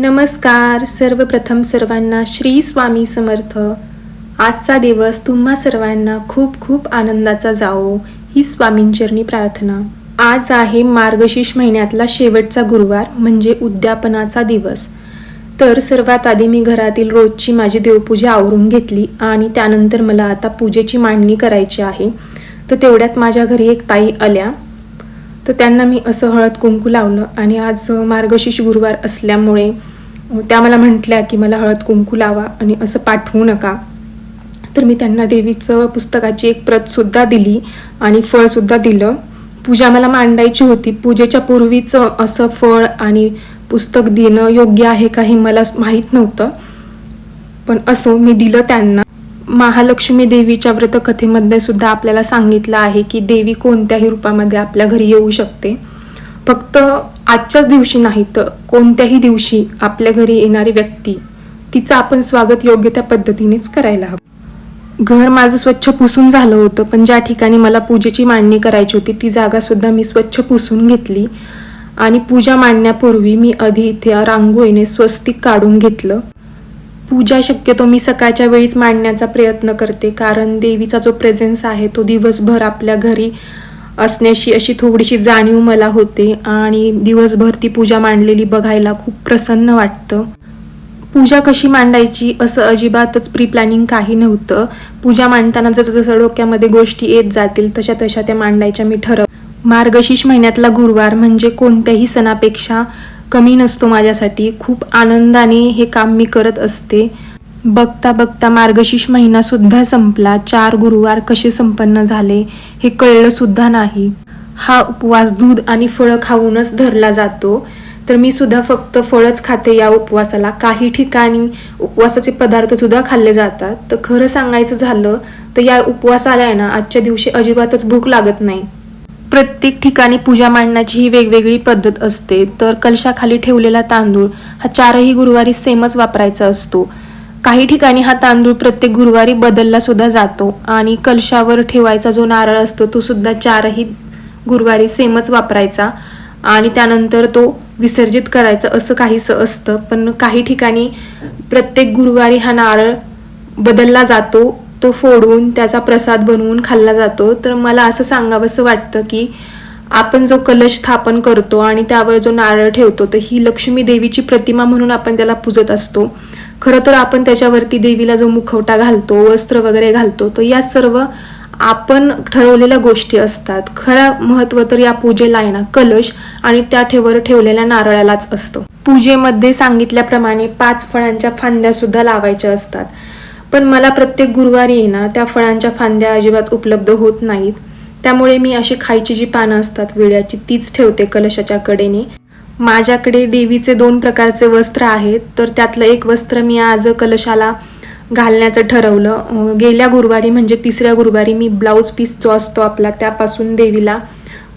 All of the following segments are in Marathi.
नमस्कार सर्वप्रथम सर्वांना श्री स्वामी समर्थ. आजचा दिवस तुम्हा सर्वांना खूप खूप आनंदाचा जाओ ही स्वामींचरणी प्रार्थना. आज आहे मार्गशीर्ष महिन्यातला शेवटचा गुरुवार म्हणजे उद्यापनाचा दिवस. तर सर्वात आधी मी घरातील रोजची माझी देवपूजा आवरून घेतली आणि त्यानंतर मला आता पूजेची मांडणी करायची आहे. तर तेवढ्यात माझ्या घरी एक ताई आल्या. तर त्यांना मी असं हळद कुंकू लावलं. आणि आज मार्गशीर्ष गुरुवार असल्यामुळे त्या मला म्हटल्या की मला हळद कुंकू लावा आणि असं पाठवू नका. तर मी त्यांना देवीचं पुस्तकाची एक प्रतसुद्धा दिली आणि फळसुद्धा दिलं. पूजा मला मांडायची होती. पूजेच्या पूर्वीचं असं फळ आणि पुस्तक देणं योग्य आहे का हे मला माहीत नव्हतं. पण असो मी दिलं त्यांना. महालक्ष्मी देवीच्या व्रतकथेमध्ये सुद्धा आपल्याला सांगितलं आहे की देवी कोणत्याही रूपामध्ये आपल्या घरी येऊ शकते. फक्त आजच्याच दिवशी नाही तर कोणत्याही दिवशी आपल्या घरी येणारी व्यक्ती तिचं आपण स्वागत योग्य त्या पद्धतीनेच करायला हवं. घर माझं स्वच्छ पुसून झालं होतं पण ज्या ठिकाणी मला पूजेची मांडणी करायची होती ती जागा सुद्धा मी स्वच्छ पुसून घेतली. आणि पूजा मांडण्यापूर्वी मी आधी इथे रांगोळीने स्वस्तिक काढून घेतलं. पूजा शक्यतो मी सकाळच्या वेळीच मांडण्याचा प्रयत्न करते कारण देवीचा जो प्रेझेन्स आहे तो दिवसभर आपल्या घरी असण्याची अशी थोडीशी जाणीव मला होते आणि दिवसभर ती पूजा मांडलेली बघायला खूप प्रसन्न वाटतं. पूजा कशी मांडायची असं अजिबातच प्री प्लॅनिंग काही नव्हतं. पूजा मांडताना जसं जसं डोक्यामध्ये गोष्टी येत जातील तशा तशा त्या मांडायच्या मी ठरव मार्गशीर्ष महिन्यातला गुरुवार म्हणजे कोणत्याही सणापेक्षा कमी नसतो माझ्यासाठी. खूप आनंदाने हे काम मी करत असते. बघता बघता मार्गशीर्ष महिनासुद्धा संपला. चार गुरुवार कसे संपन्न झाले हे कळलंसुद्धा नाही. हा उपवास दूध आणि फळं खाऊनच धरला जातो. तर मी सुद्धा फक्त फळच खाते या उपवासाला. काही ठिकाणी उपवासाचे पदार्थ सुद्धा खाल्ले जातात. तर खरं सांगायचं झालं तर या उपवासाला आहे ना आजच्या दिवशी अजिबातच भूक लागत नाही. प्रत्येक ठिकाणी पूजा मांडण्याची ही वेगवेगळी पद्धत असते. तर कलशाखाली ठेवलेला तांदूळ हा चारही गुरुवारी सेमच वापरायचा असतो. काही ठिकाणी हा तांदूळ प्रत्येक गुरुवारी बदलला सुद्धा जातो आणि कलशावर ठेवायचा जो नारळ असतो तो सुद्धा चारही गुरुवारी सेमच वापरायचा आणि त्यानंतर तो विसर्जित करायचा असं काहीसं असतं. पण काही ठिकाणी प्रत्येक गुरुवारी हा नारळ बदलला जातो तो फोडून त्याचा प्रसाद बनवून खाल्ला जातो. तर मला असं सांगावंसं वाटतं की आपण जो कलश स्थापन करतो आणि त्यावर जो नारळ ठेवतो तर ही लक्ष्मी देवीची प्रतिमा म्हणून आपण त्याला पूजत असतो. खरं तर आपण त्याच्यावरती देवीला जो मुखवटा घालतो वस्त्र वगैरे घालतो तर या सर्व आपण ठरवलेल्या गोष्टी असतात. खरं महत्त्व तर या पूजेला आहे ना कलश आणि त्या ठेवर ठेवलेल्या नारळालाच असतं. पूजेमध्ये सांगितल्याप्रमाणे पाच फळांच्या फांद्या सुद्धा लावायच्या असतात. पण मला प्रत्येक गुरुवारी आहे ना त्या फळांच्या फांद्या अजिबात उपलब्ध होत नाहीत. त्यामुळे मी अशी खायची जी पानं असतात विड्याची तीच ठेवते कलशाच्या कडेने. माझ्याकडे देवीचे दोन प्रकारचे वस्त्र आहेत तर त्यातलं एक वस्त्र मी आज कलशाला घालण्याचं ठरवलं. गेल्या गुरुवारी म्हणजे तिसऱ्या गुरुवारी मी ब्लाऊज पीस जो असतो आपला त्यापासून देवीला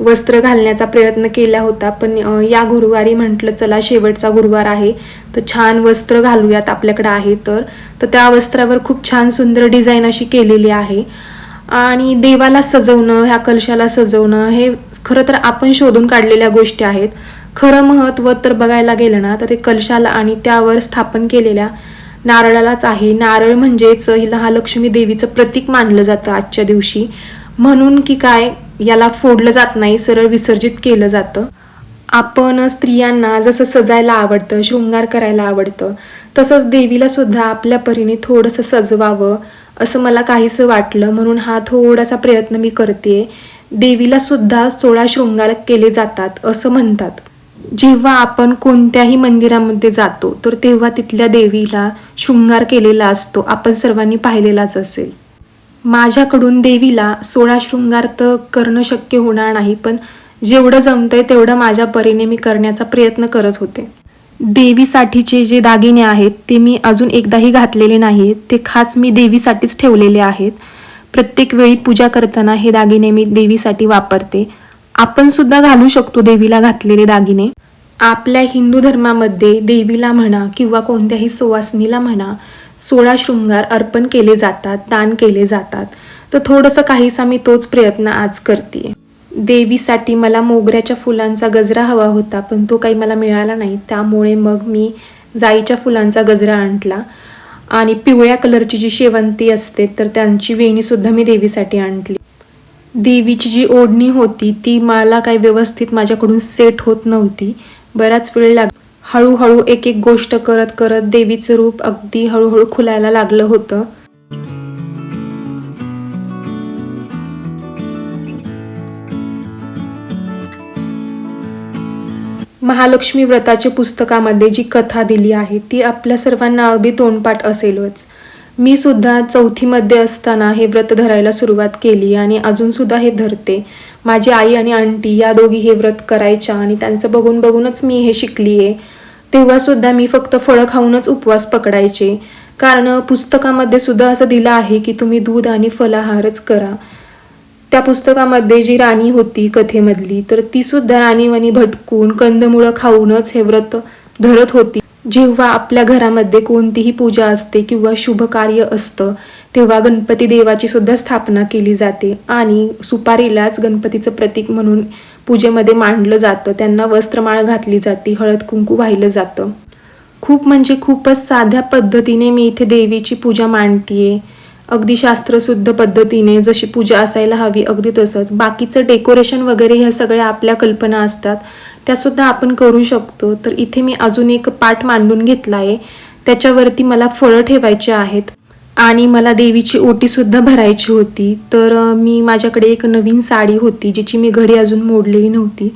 वस्त्र घालण्याचा प्रयत्न केला होता पण या गुरुवारी म्हटलं चला शेवटचा गुरुवार आहे तर छान वस्त्र घालूयात आपल्याकडे आहे तर. तर त्या वस्त्रावर खूप छान सुंदर डिझाईन अशी केलेली आहे. आणि देवाला सजवणं ह्या कलशाला सजवणं हे खरं तर आपण शोधून काढलेल्या गोष्टी आहेत. खरं महत्त्व तर बघायला गेलं ना तर ते कलशाला आणि त्यावर स्थापन केलेल्या नारळालाच आहे. नारळ म्हणजेच हिला हा लक्ष्मी देवीचं प्रतीक मानलं जातं आजच्या दिवशी. म्हणून की काय याला फोडलं जात नाही सरळ विसर्जित केलं जातं. आपण स्त्रियांना जसं सजायला आवडतं शृंगार करायला आवडतं तसंच देवीला सुद्धा आपल्या परीने थोडंसं सजवावं असं मला काहीसं वाटलं. म्हणून हा थोडासा प्रयत्न मी करते. देवीला सुद्धा सोळा शृंगार केले जातात असं म्हणतात. जेव्हा आपण कोणत्याही मंदिरामध्ये जातो तर तेव्हा तिथल्या देवीला शृंगार केलेला असतो. आपण सर्वांनी पाहिलेलाच असेल. माझ्याकडून देवीला सोळा शृंगार तर करणं शक्य होणार नाही पण जेवढं जमतंय तेवढं माझ्या परीने मी करण्याचा प्रयत्न करत होते. देवीसाठीचे जे दागिने आहेत ते मी अजून एकदाही घातलेले नाहीत ते खास मी देवीसाठीच ठेवलेले आहेत. प्रत्येक वेळी पूजा करताना हे दागिने मी देवीसाठी वापरते. आपण सुद्धा घालू शकतो देवीला घातलेले दागिने. आपल्या हिंदू धर्मामध्ये देवीला म्हणा किंवा कोणत्याही सुवासनीला म्हणा सोळा शृंगार अर्पण केले जातात दान केले जातात. तर थोडंसं काहीसा मी तोच प्रयत्न आज करते देवीसाठी मला मोगऱ्याच्या फुलांचा गजरा हवा होता पण तो काही मला मिळाला नाही. त्यामुळे मग मी जाईच्या फुलांचा गजरा आणला. आणि पिवळ्या कलरची जी शेवंती असते तर त्यांची वेणीसुद्धा मी देवीसाठी आणली. देवीची जी ओढणी होती ती मला काही व्यवस्थित माझ्याकडून सेट होत नव्हती. बराच वेळ लाग हळूहळू एक एक गोष्ट करत करत देवीचं रूप अगदी हळूहळू खुलायला लागलं होतं. महालक्ष्मी व्रताच्या पुस्तकामध्ये जी कथा दिली आहे ती आपल्या सर्वांना अगदी तोंडपाठ असेलच. मी सुद्धा चौथीमध्ये असताना हे व्रत धरायला सुरुवात केली आणि अजून सुद्धा हे धरते. माझी आई आणि आंटी या दोघी हे व्रत करायच्या आणि त्यांचं बघून बघूनच मी हे शिकली आहे तेव्हासुद्धा मी फक्त फळं खाऊनच उपवास पकडायचे. कारण पुस्तकामध्ये सुद्धा असं दिलं आहे की तुम्ही दूध आणि फलाहारच करा. त्या पुस्तकामध्ये जी राणी होती कथेमधली तर ती सुद्धा राणीवाणी भटकून कंदमुळं खाऊनच हे व्रत धरत होती. जेव्हा आपल्या घरामध्ये कोणतीही पूजा असते किंवा शुभ कार्य असतं तेव्हा गणपती देवाची सुद्धा स्थापना केली जाते आणि सुपारीलाच गणपतीचं प्रतीक म्हणून पूजेमध्ये मांडलं जातं. त्यांना वस्त्रमाळ घातली जाते हळद कुंकू वाहिलं जातं. खूप म्हणजे खूपच साध्या पद्धतीने मी इथे देवीची पूजा मांडतीये. अगदी शास्त्रशुद्ध पद्धतीने जशी पूजा असायला हवी अगदी तसंच. बाकीचं डेकोरेशन वगैरे ह्या सगळ्या आपल्या कल्पना असतात. त्यासुद्धा आपण करू शकतो. तर इथे मी अजून एक पाठ मांडून घेतला आहे त्याच्यावरती मला फळं ठेवायची आहेत आणि मला देवीची ओटीसुद्धा भरायची होती. तर मी माझ्याकडे एक नवीन साडी होती जिची मी घडी अजून मोडलेली नव्हती.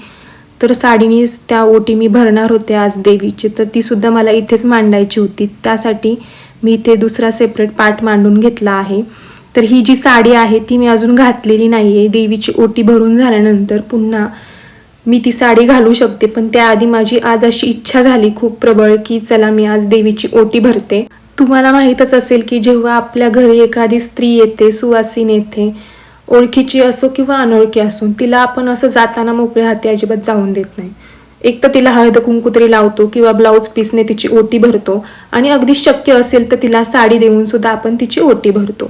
तर साडीनेच त्या ओटी मी भरणार होते आज देवीची. तर ती सुद्धा मला इथेच मांडायची होती. त्यासाठी मी इथे दुसरा सेपरेट पार्ट मांडून घेतला आहे. तर ही जी साडी आहे ती मी अजून घातलेली नाही आहे देवीची ओटी भरून झाल्यानंतर पुन्हा मी ती साडी घालू शकते पण त्याआधी माझी आज अशी इच्छा झाली खूप प्रबळ की चला मी आज देवीची ओटी भरते. तुम्हाला माहीतच असेल की जेव्हा आपल्या घरी एखादी स्त्री येते सुवासीन येते ओळखीची असो किंवा अनोळखी असो तिला आपण असं जाताना मोकळ्या हाती अजिबात जाऊन देत नाही. एक तर तिला हळद कुंकू तरी लावतो किंवा ब्लाऊज पीसने तिची ओटी भरतो आणि अगदी शक्य असेल तर तिला साडी देऊन सुद्धा आपण तिची ओटी भरतो.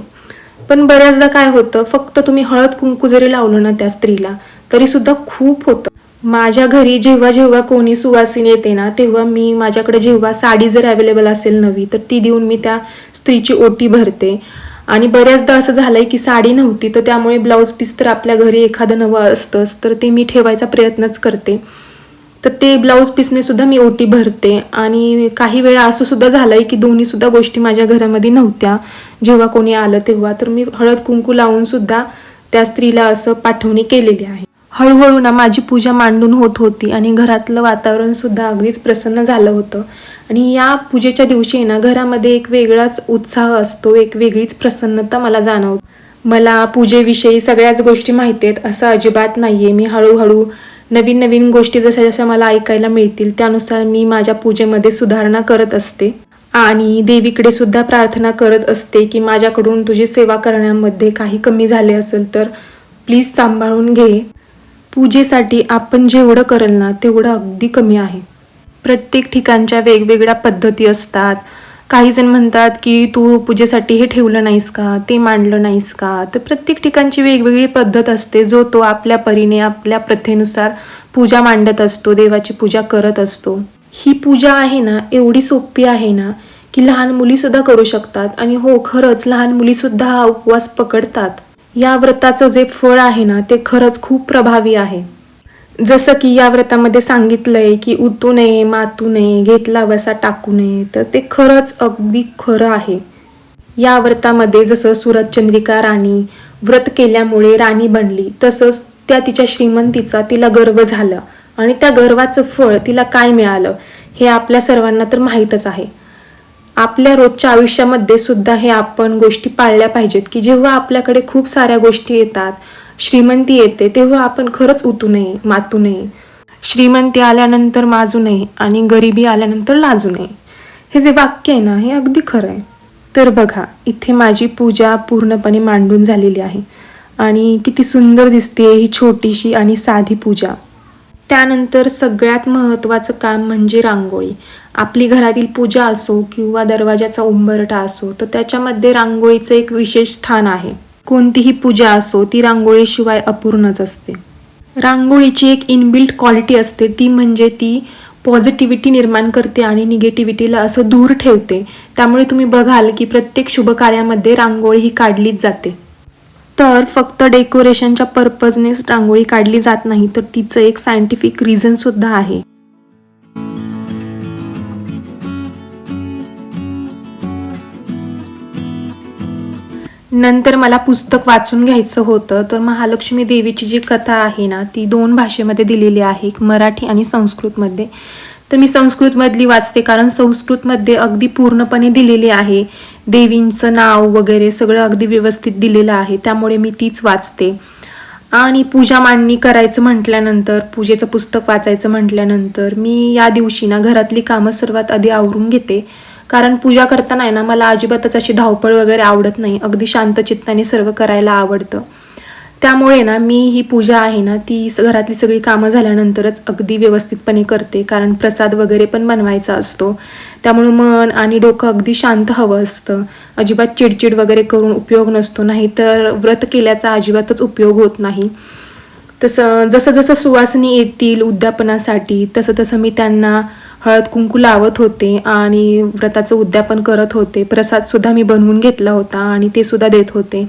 पण बऱ्याचदा काय होतं फक्त तुम्ही हळद कुंकू जरी लावलं ना त्या स्त्रीला तरी सुद्धा खूप होतं. माझ्या घरी जेव्हा जेव्हा कोणी सुवासिनी येते ना तेव्हा मी माझ्याकडे जेव्हा साडी जर अवेलेबल असेल नवी तर ती देऊन मी त्या स्त्रीची ओटी भरते. आणि बऱ्याचदा असं झालंय की साडी नव्हती तर त्यामुळे ब्लाऊज पीस तर आपल्या घरी एखादं नवं असतंच तर ते मी ठेवायचा प्रयत्नच करते. तर ते ब्लाऊज पीसने सुद्धा मी ओटी भरते. आणि काही वेळा असं सुद्धा झालंय की दोन्ही सुद्धा गोष्टी माझ्या घरामध्ये नव्हत्या. जेव्हा कोणी आलं तेव्हा तर मी हळद कुंकू लावून सुद्धा त्या स्त्रीला असं पाठवणी केलेली आहे. हळूहळू ना माझी पूजा मांडून होत होती आणि घरातलं वातावरणसुद्धा अगदीच प्रसन्न झालं होतं. आणि या पूजेच्या दिवशी ना घरामध्ये एक वेगळाच उत्साह असतो एक वेगळीच प्रसन्नता मला जाणवत. मला पूजेविषयी सगळ्याच गोष्टी माहिती आहेत असं अजिबात नाही आहे मी हळूहळू नवीन नवीन गोष्टी जशा जशा मला ऐकायला मिळतील त्यानुसार मी माझ्या पूजेमध्ये सुधारणा करत असते. आणि देवीकडे सुद्धा प्रार्थना करत असते की माझ्याकडून तुझी सेवा करण्यामध्ये काही कमी झाले असेल तर प्लीज सांभाळून घे. पूजेसाठी आपण जेवढं करल ना तेवढं अगदी कमी आहे. प्रत्येक ठिकाणच्या वेगवेगळ्या पद्धती असतात. काही जण म्हणतात की तू पूजेसाठी हे ठेवलं नाहीस का? ते मांडलं नाहीस का? तर प्रत्येक ठिकाणची वेगवेगळी पद्धत असते. जो तो आपल्या परीने आपल्या प्रथेनुसार पूजा मांडत असतो देवाची पूजा करत असतो. ही पूजा आहे ना एवढी सोपी आहे ना की लहान मुलीसुद्धा करू शकतात. आणि हो खरंच लहान मुलीसुद्धा हा उपवास पकडतात. या व्रताचं जे फळ आहे ना ते खरंच खूप प्रभावी आहे. जसं की या व्रतामध्ये सांगितलंय की उतू नये मातू नये घेतला वसा टाकू नये तर ते खरंच अगदी खरं आहे. या व्रतामध्ये जसं सुरतचंद्रिका राणी व्रत केल्यामुळे राणी बनली तसंच त्या तिच्या श्रीमंतीचा तिला गर्व झाला आणि त्या गर्वाचं फळ तिला काय मिळालं हे आपल्या सर्वांना तर माहीतच आहे. आपल्या रोजच्या आयुष्यामध्ये सुद्धा हे आपण गोष्टी पाळल्या पाहिजेत की जेव्हा आपल्याकडे खूप साऱ्या गोष्टी येतात श्रीमंती येते तेव्हा आपण खरंच उतू नये मातू नये. श्रीमंती आल्यानंतर माजू नये आणि गरिबी आल्यानंतर लाजू नये. हे जे वाक्य आहे ना हे अगदी खरं आहे. तर बघा इथे माझी पूजा पूर्णपणे मांडून झालेली आहे. आणि किती सुंदर दिसते ही छोटीशी आणि साधी पूजा. त्यानंतर सगळ्यात महत्त्वाचं काम म्हणजे रांगोळी. आपली घरातील पूजा असो किंवा दरवाजाचा उंबरटा असो तर त्याच्यामध्ये रांगोळीचं एक विशेष स्थान आहे. कोणतीही पूजा असो ती रांगोळीशिवाय अपूर्णच असते. रांगोळीची एक इनबिल्ट क्वालिटी असते ती म्हणजे ती पॉझिटिव्हिटी निर्माण करते आणि निगेटिव्हिटीला असं दूर ठेवते. त्यामुळे तुम्ही बघाल की प्रत्येक शुभकार्यामध्ये रांगोळी ही काढलीच जाते. तर फक्त डेकोरेशनच्या पर्पजनेच रांगोळी काढली जात नाही तर तिचं एक सायंटिफिक रिझन सुद्धा आहे. नंतर मला पुस्तक वाचून घ्यायचं होतं तर महालक्ष्मी देवीची जी कथा आहे ना ती दोन भाषेमध्ये दिलेली आहे मराठी आणि संस्कृतमध्ये. तर मी संस्कृतमधली वाचते कारण संस्कृतमध्ये अगदी पूर्णपणे दिलेली आहे. देवींचं नाव वगैरे सगळं अगदी व्यवस्थित दिलेलं आहे त्यामुळे मी तीच वाचते. आणि पूजा मांडणी करायचं म्हटल्यानंतर पूजेचं पुस्तक वाचायचं म्हटल्यानंतर मी या दिवशी ना घरातली कामं सर्वात आधी आवरून घेते. कारण पूजा करताना आहे ना मला अजिबातच अशी धावपळ वगैरे आवडत नाही. अगदी शांत चित्ताने सर्व करायला आवडतं. त्यामुळे ना मी ही पूजा आहे ना ती घरातली सगळी कामं झाल्यानंतरच अगदी व्यवस्थितपणे करते. कारण प्रसाद वगैरे पण बनवायचा असतो. त्यामुळे मन आणि डोकं अगदी शांत हवं असतं. अजिबात चिडचिड वगैरे करून उपयोग नसतो. नाहीतर व्रत केल्याचा अजिबातच उपयोग होत नाही. तसं जसं जसं सुवासनी येतील उद्यापनासाठी तसं तसं मी त्यांना हळद कुंकू लावत होते आणि व्रताचं उद्यापन करत होते. प्रसादसुद्धा मी बनवून घेतला होता आणि ते सुद्धा देत होते.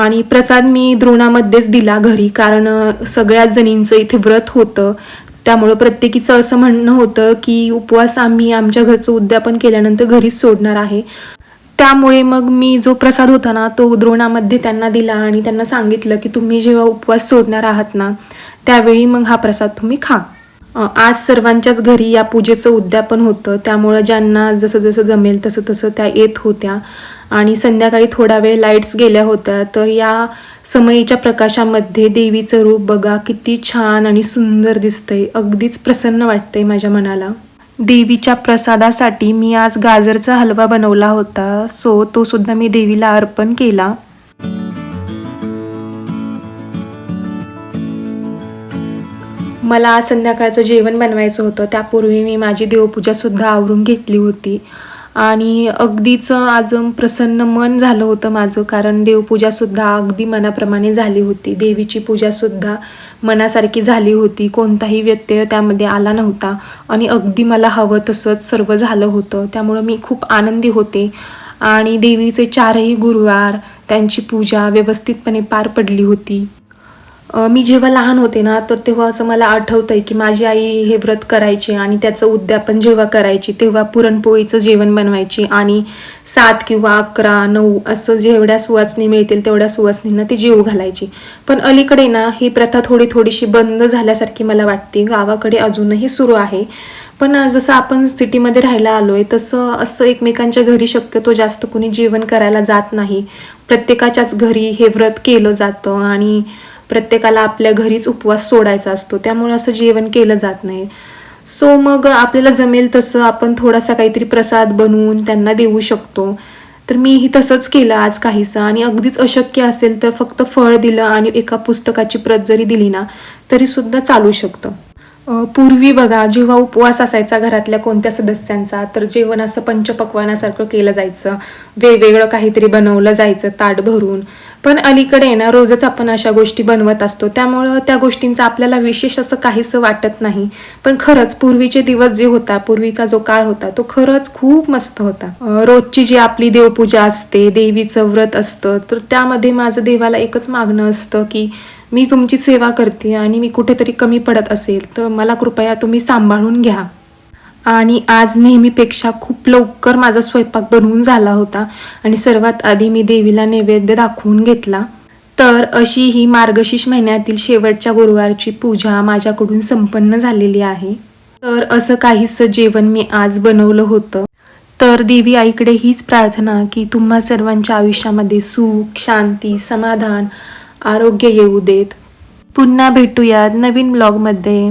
आणि प्रसाद मी द्रोणामध्येच दिला घरी कारण सगळ्याच जणींचं इथे व्रत होतं. त्यामुळं प्रत्येकीचं असं म्हणणं होतं की उपवास आम्ही आमच्या घरचं उद्यापन केल्यानंतर घरीच सोडणार आहे. त्यामुळे मग मी जो प्रसाद होता ना तो द्रोणामध्ये त्यांना दिला आणि त्यांना सांगितलं की तुम्ही जेव्हा उपवास सोडणार आहात ना त्यावेळी मग हा प्रसाद तुम्ही खा. आज सर्वांच्याच घरी या पूजेचं उद्यापन होतं. त्यामुळं ज्यांना जसं जसं जमेल तसं तसं त्या येत होत्या. आणि संध्याकाळी थोडा वेळ लाईट्स गेल्या होत्या तर या समयीच्या प्रकाशामध्ये देवीचं रूप बघा किती छान आणि सुंदर दिसतंय. अगदीच प्रसन्न वाटतंय माझ्या मनाला. देवीच्या प्रसादासाठी मी आज गाजरचा हलवा बनवला होता. सो तो सुद्धा मी देवीला अर्पण केला. मला आज संध्याकाळचं जेवण बनवायचं होतं. त्यापूर्वी मी माझी देवपूजा सुद्धा आवरून घेतली होती. आणि अगदीच आज प्रसन्न मन झालं होतं माझं कारण देवपूजासुद्धा अगदी मनाप्रमाणे झाली होती. देवीची पूजासुद्धा मनासारखी झाली होती. कोणताही व्यत्यय त्यामध्ये आला नव्हता. आणि अगदी मला हवं तसंच सर्व झालं होतं. त्यामुळं मी खूप आनंदी होते. आणि देवीचे चारही गुरुवार त्यांची पूजा व्यवस्थितपणे पार पडली होती. मी जेव्हा लहान होते ना तर तेव्हा असं मला आठवतंय की माझी आई हे व्रत करायची आणि त्याचं उद्यापन जेव्हा करायची तेव्हा पुरणपोळीचं जेवण बनवायची आणि सात किंवा अकरा नऊ असं जेवढ्या सुवासनी मिळतील तेवढ्या सुवासनींना ती जेव घालायची. पण अलीकडे ना ही प्रथा थोडी थोडीशी बंद झाल्यासारखी मला वाटते. गावाकडे अजूनही सुरू आहे. पण जसं आपण सिटीमध्ये राहायला आलो आहे तसं असं एकमेकांच्या घरी शक्यतो जास्त कुणी जेवण करायला जात नाही. प्रत्येकाच्याच घरी हे व्रत केलं जातं आणि प्रत्येकाला आपल्या घरीच उपवास सोडायचा असतो. त्यामुळे असं जेवण केलं जात नाही. सो मग आपल्याला जमेल तसं आपण थोडासा काहीतरी प्रसाद बनवून त्यांना देऊ शकतो. तर मीही तसंच केलं आज काहीसं. आणि अगदीच अशक्य असेल तर फक्त फळ दिलं आणि एका पुस्तकाची प्रत जरी दिली ना तरीसुद्धा चालू शकतं. पूर्वी बघा जेव्हा उपवास असायचा घरातल्या कोणत्या सदस्यांचा तर जेवण असं पंचपक्वानासारखं केलं जायचं. वेगवेगळं काहीतरी बनवलं जायचं ताट भरून. पण अलीकडे ना रोजच आपण अशा गोष्टी बनवत असतो. त्यामुळं त्या गोष्टींचा आपल्याला विशेष असं काहीसं वाटत नाही. पण खरंच पूर्वीचे दिवस जे होता पूर्वीचा जो काळ होता तो खरंच खूप मस्त होता. रोजची जी आपली देवपूजा असते देवीचं व्रत असतं तर त्यामध्ये माझं देवाला एकच मागणं असतं की मी तुमची सेवा करते आणि मी कुठेतरी कमी पडत असेल तर मला कृपया तुम्ही सांभाळून घ्या. आणि आज नेहमीपेक्षा खूप लवकर माझा स्वयंपाक बनवून झाला होता आणि सर्वात आधी मी देवीला नैवेद्य दाखवून घेतला. तर अशी ही मार्गशीर्ष महिन्यातील शेवटच्या गुरुवारची पूजा माझ्याकडून संपन्न झालेली आहे. तर असं काहीसं जेवण मी आज बनवलं होतं. तर देवी आईकडे हीच प्रार्थना की तुम्हा सर्वांच्या आयुष्यामध्ये सुख शांती समाधान आरोग्य येऊ देत. पुन्हा भेटूयात नवीन ब्लॉगमध्ये